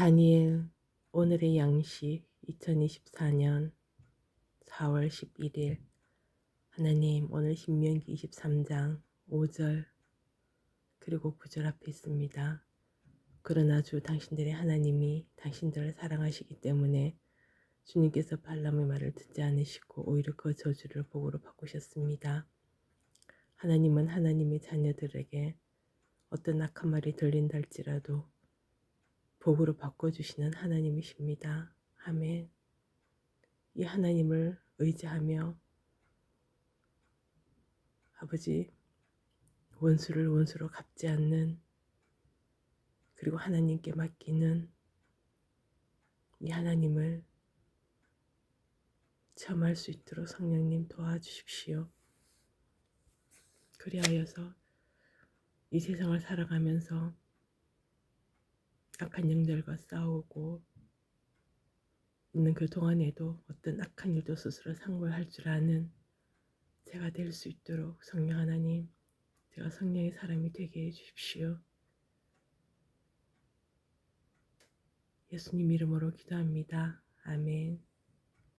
다니엘 오늘의 양식 2024년 4월 11일 하나님 오늘 신명기 23장 5절 그리고 9절 앞에 있습니다. 그러나 주 당신들의 하나님이 당신들을 사랑하시기 때문에 주님께서 발람의 말을 듣지 않으시고 오히려 그 저주를 복으로 바꾸셨습니다. 하나님은 하나님의 자녀들에게 어떤 악한 말이 들린다 할지라도 복으로 바꿔주시는 하나님이십니다. 아멘. 이 하나님을 의지하며 아버지 원수를 원수로 갚지 않는 그리고 하나님께 맡기는 이 하나님을 체험할 수 있도록 성령님 도와주십시오. 그리하여서 이 세상을 살아가면서 악한 영들과 싸우고 있는 그 동안에도 어떤 악한 일도 스스로 상고할 줄 아는 제가 될 수 있도록 성령 하나님, 제가 성령의 사람이 되게 해주십시오. 예수님 이름으로 기도합니다. 아멘.